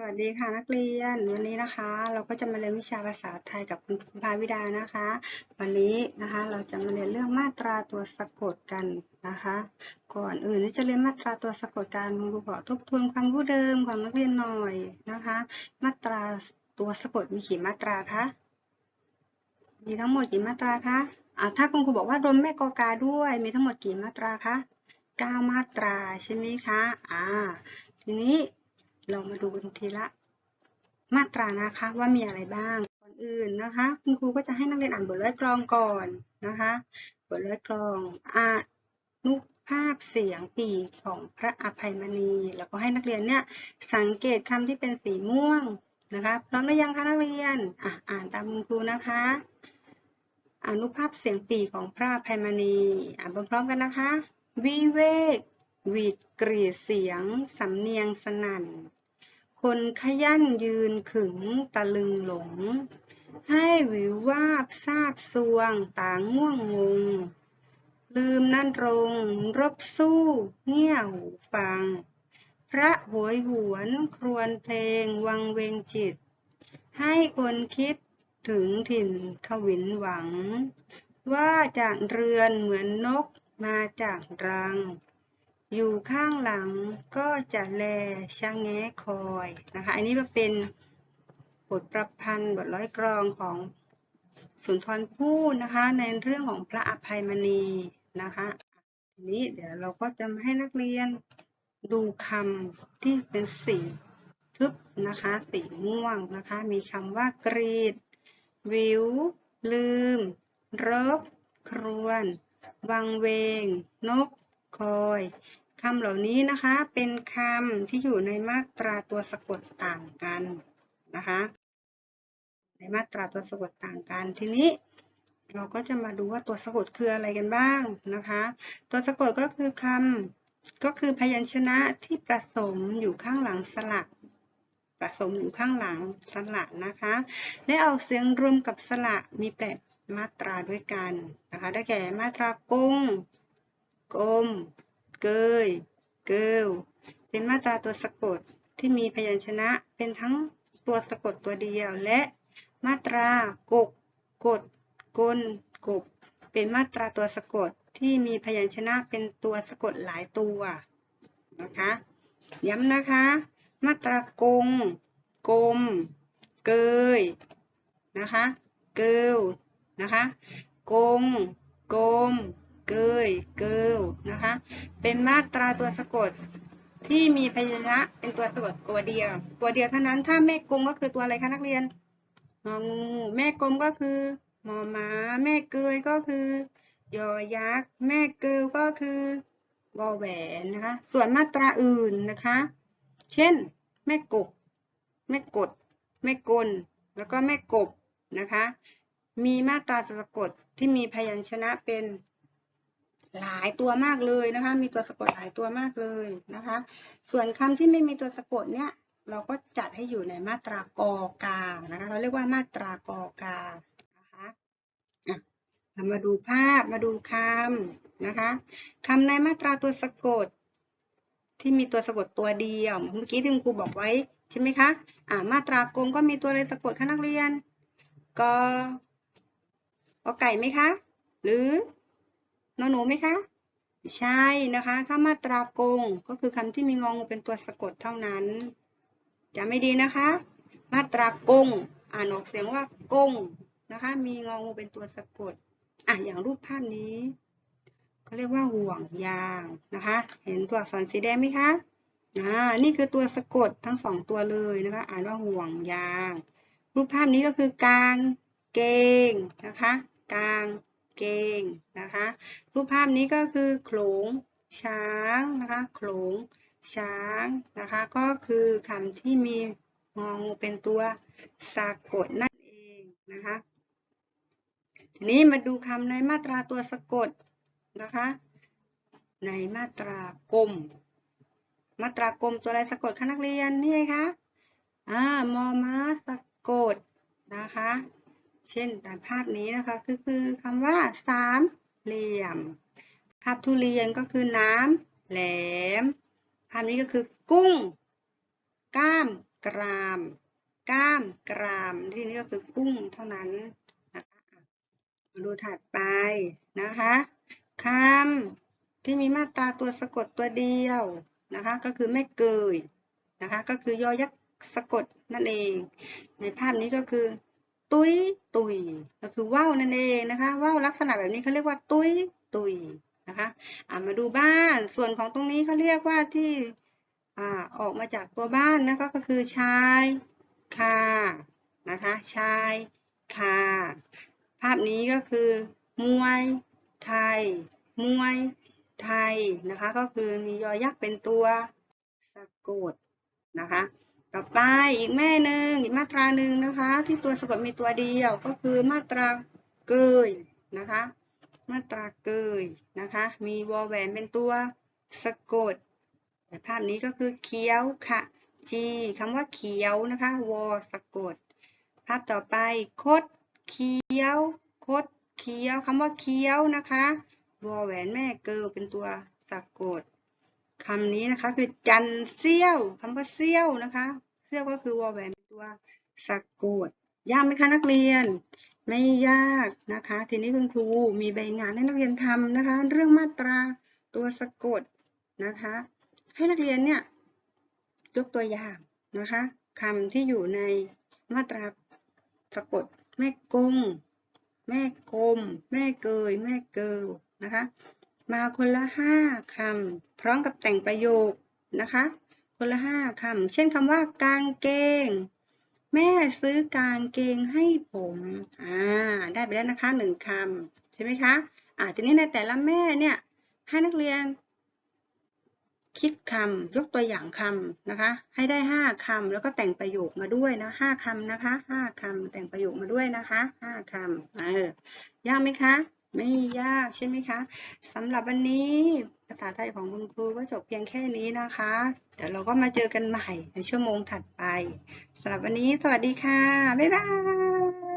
สวัสดีค่ะนักเรียนวันนี้นะคะ เราก็จะมาเรียนวิชาภาษาไทยกับคุณครูภาวิดานะคะ วันนี้นะคะเราจะมาเรียนเรื่องมาตราตัวสะกดกันนะคะ ก่อนอื่นที่จะเรียนมาตราตัวสะกดกันคุณครูขอทบทวนความรู้เดิมของนักเรียนหน่อยนะคะ มาตราตัวสะกดมีกี่มาตราคะมีทั้งหมดกี่มาตราคะอ่าถ้าคุณครูบอกว่ารวมแม่กอกาด้วย มีทั้งหมดกี่มาตราคะเก้ามาตราใช่ไหมคะอ่าทีนี้ เรามาดูกันทีละ มาตรานะคะว่ามีอะไรบ้าง ก่อนอื่นนะคะ คุณครูก็จะให้นักเรียนอ่านบทร้อยกรองก่อนนะคะ บทร้อยกรองอานุภาพเสียงปีของพระอภัยมณี แล้วก็ให้นักเรียนเนี่ยสังเกตคำที่เป็นสีม่วงนะคะพร้อมหรือยังคะนักเรียนอะอ่านตามคุณครูนะคะ อนุภาพเสียงปีของพระอภัยมณี อ่านพร้อมๆกันนะคะ วิเวกวีดกรีดเสียง สำเนียงสนั่น คนขยันยืนขึงตะลึงหลง ให้วิววาบทราบสวงต่างง่วงงง ลืมนั่นรงรบสู้เงี่ยหูฟัง พระโหยหวนครวญเพลงวังเวงจิต ให้คนคิดถึงถิ่นขวินหวัง ว่าจากเรือนเหมือนนกมาจากรัง อยู่ข้างหลังก็จะแลชะแงคอยนะคะ อันนี้มันเป็นบทประพันธ์บทร้อยกรองของสุนทรภู่นะคะ ในเรื่องของพระอภัยมณีนะคะทีนี้เดี๋ยวเราก็จะให้นักเรียนดูคำที่เป็นสีทึบนะคะ สีม่วงนะคะ มีคำว่ากรีด วิว ลืมรบ ครวน วังเวง นก คอยคำเหล่านี้นะคะเป็นคำที่อยู่ในมาตราตัวสะกดต่างกันนะคะ ในมาตราตัวสะกดต่างกันทีนี้ เราก็จะมาดูว่าตัวสะกดคืออะไรกันบ้างนะคะ ตัวสะกดก็คือคำก็คือพยัญชนะที่ประสมอยู่ข้างหลังสระประสมอยู่ข้างหลังสระนะคะและออกเสียงรวมกับสระมีแปดมาตราด้วยกันนะคะ ได้แก่มาตรากง กลม เกย เกิลเป็นมาตราตัวสะกดที่มีพยัญชนะเป็นทั้งตัวสะกดตัวเดียว และมาตรากก กด กล กบ เป็นมาตราตัวสะกดที่มีพยัญชนะเป็นตัวสะกดหลายตัวนะคะ ย้ำนะคะ มาตรากง กลม เกยนะคะ เกลนะคะ กง กลม เกย เกิลนะคะ เป็นมาตราตัวสะกดที่มีพยัญชนะเป็นตัวสะกดตัวเดียว ตัวเดียวเท่านั้น ถ้าแม่กงก็คือตัวอะไรคะนักเรียนงองูแม่กลมก็คือหมอม้า แม่เกยก็คือยอยักษ์ แม่เกลก็คือวอแหวนนะคะ ส่วนมาตราอื่นนะคะ เช่น แม่กบ แม่กด แม่กล แล้วก็แม่กบนะคะ มีมาตราสะกดที่มีพยัญชนะเป็น หลายตัวมากเลยนะคะ มีตัวสะกดหลายตัวมากเลยนะคะ ส่วนคำที่ไม่มีตัวสะกดเนี่ยเราก็จัดให้อยู่ในมาตรากอกานะคะ เราเรียกว่ามาตรากอกานะคะเรามาดูภาพมาดูคำนะคะคำในมาตราตัวสะกด ที่มีตัวสะกดตัวเดียวเมื่อกี้ที่ครูบอกไว้ใช่ไหมคะอ่ามาตรากงก็มีตัวอะไรสะกดคะนักเรียนกกอไก่ไหมคะ หรือ นอนหนูไหมคะใช่นะคะ ถ้ามาตรากงก็คือคำที่มีงองูเป็นตัวสะกดเท่านั้นจะไม่ดีนะคะ มาตรากง อ่านออกเสียงว่ากงนะคะ มีงองูเป็นตัวสะกดอะอย่างรูปภาพนี้เขาเรียกว่าห่วงยางนะคะ เห็นตัวอักษรสีแดงไหมคะอ่านี่คือตัวสะกดทั้งสองตัวเลยนะคะ อ่านว่าห่วงยาง รูปภาพนี้ก็คือกลางเกงนะคะกลาง เกงนะคะ รูปภาพนี้ก็คือโขลงช้างนะคะโขลงช้างนะคะ ก็คือคำที่มีงองูเป็นตัวสะกดนั่นเองนะคะ ทีนี้มาดูคำในมาตราตัวสะกดนะคะ ในมาตรากลมมาตรากลมตัวอะไรสะกดคะนักเรียนนี่ไงคะอ่ามอม้าสะกดนะคะ เช่นตามภาพนี้นะคะคือคือคำว่าสามเหลี่ยม ภาพทุเรียนก็คือน้ำแหลม ภาพนี้ก็คือกุ้ง ก้ามกราม ก้ามกราม ที่นี่ก็คือกุ้งเท่านั้นนะคะอะมาดูถัดไปนะคะคำที่มีมาตราตัวสะกดตัวเดียวนะคะก็คือไม่เกยนะคะก็คือยอยักษ์สะกดนั่นเอง ในภาพนี้ก็คือ ตุยตุยก็คือว่าวนั่นเองนะคะว่าวลักษณะแบบนี้เขาเรียกว่าตุยตุยนะคะอ่ามาดูบ้านส่วนของตรงนี้เขาเรียกว่าที่อ่าออกมาจากตัวบ้านนะคะก็คือชายคานะคะชายคาภาพนี้ก็คือมวยไทยมวยไทยนะคะ ก็คือมียอยักษ์เป็นตัวสะกดนะคะ ต่อไปอีกแม่หนึ่งอีกมาตราหนึ่งนะคะ ที่ตัวสะกดมีตัวเดียวก็คือมาตราเกยนะคะ มาตราเกยนะคะ มีวอแหวนเป็นตัวสะกดแต่ภาพนี้ก็คือเขียวค่ะจีคำว่าเขียวนะคะวอสะกด ภาพต่อไปคดเขียวคดเขียวคำว่าเขียวนะคะวอแหวนแม่เกิลเป็นตัวสะกด คำนี้นะคะ คือจันเซี่ยวคำว่าเซี่ยวนะคะ เซี่ยวก็คือวอแหวนตัวสะกดยากไหมคะนักเรียน ไม่ยากนะคะ ทีนี้คุณครูมีใบงานให้นักเรียนทำนะคะ เรื่องมาตราตัวสะกดนะคะ ให้นักเรียนเนี่ยยกตัวอย่างนะคะคำที่อยู่ในมาตราสะกดแม่กง แม่กลมแม่เกย แม่เกิลนะคะ มาคนละห้าคำพร้อมกับแต่งประโยคนะคะ คนละห้าคำเช่นคำว่ากางเกง แม่ซื้อกางเกงให้ผมอ่าได้ไปแล้วนะคะหนึ่งคำใช่ไหมคะอ่าทีนี้ในแต่ละแม่เนี่ยให้นักเรียน คิดคำยกตัวอย่างคำนะคะ ให้ได้ห้าคำแล้วก็แต่งประโยคมาด้วยนะห้าคำนะคะห้าคำแต่งประโยคมาด้วยนะคะห้าคำเออยากไหมคะ ไม่ยากใช่ไหมคะสำหรับวันนี้ภาษาไทยของคุณครูก็จบเพียงแค่นี้นะคะ เดี๋ยวเราก็มาเจอกันใหม่ในชั่วโมงถัดไปสำหรับวันนี้สวัสดีค่ะ บ๊ายบาย